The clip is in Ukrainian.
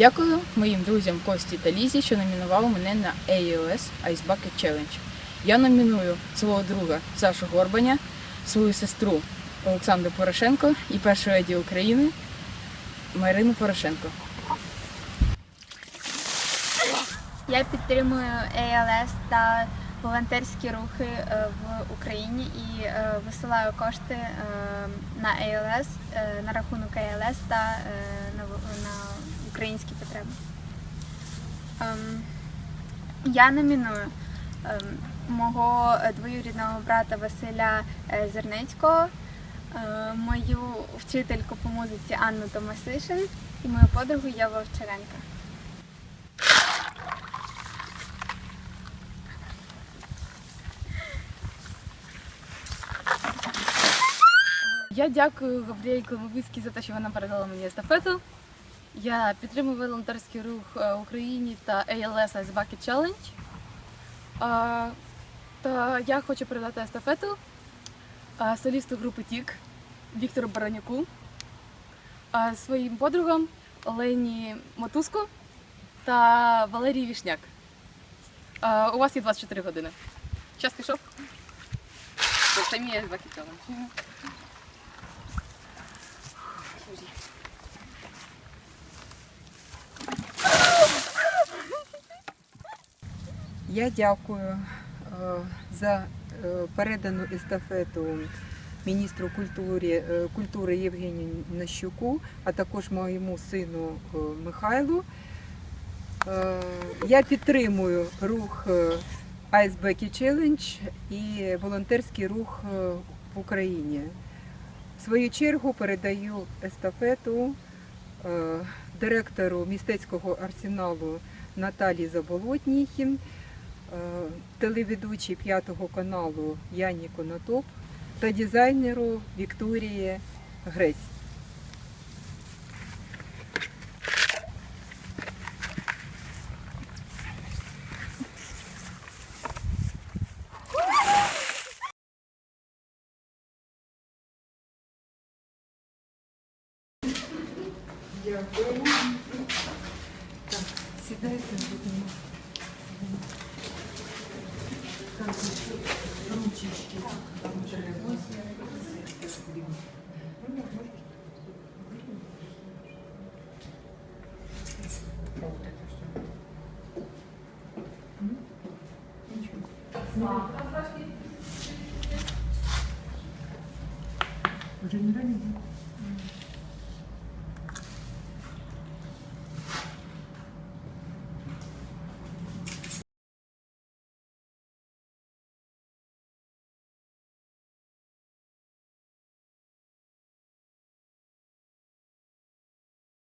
Дякую моїм друзям Кості та Лізі, що номінували мене на AOS Ice Bucket Challenge. Я номіную свого друга Сашу Горбаня, свою сестру Олександру Порошенко і першу леді України Марину Порошенко. Я підтримую ALS та волонтерські рухи е, в Україні і е, висилаю кошти е, на ALS, на рахунок ALS та на українські потреби. Ем, Я номіную ем, мого е, двоюрідного брата Василя е, Зернецького, е, мою вчительку по музиці Анну Томасишин і мою подругу Єву Овчаренка. Я дякую Габріель Климовицькій за те, що вона передала мені естафету. Я підтримую волонтерський рух е, Україні та ALS Ice Bucket Challenge. Та я хочу передати естафету солісту групи Тік Віктору Баранюку, своїм подругам Олені Мотузко та Валерії Вішняк. У вас є 24 години. Час пішов. Це Ice Bucket Challenge. Я дякую е, за е, передану естафету міністру культури, е, культури Євгенію Нащуку, а також моєму сину Михайлу. Я підтримую рух Ice Bucket Challenge і волонтерський рух в Україні. В свою чергу передаю естафету директору містецького арсеналу Наталії Заболотній, телеведучій п'ятого каналу Яні Конотоп та дизайнеру Вікторії Гресь. Дякую. Так, сідайте, Уже не ранее?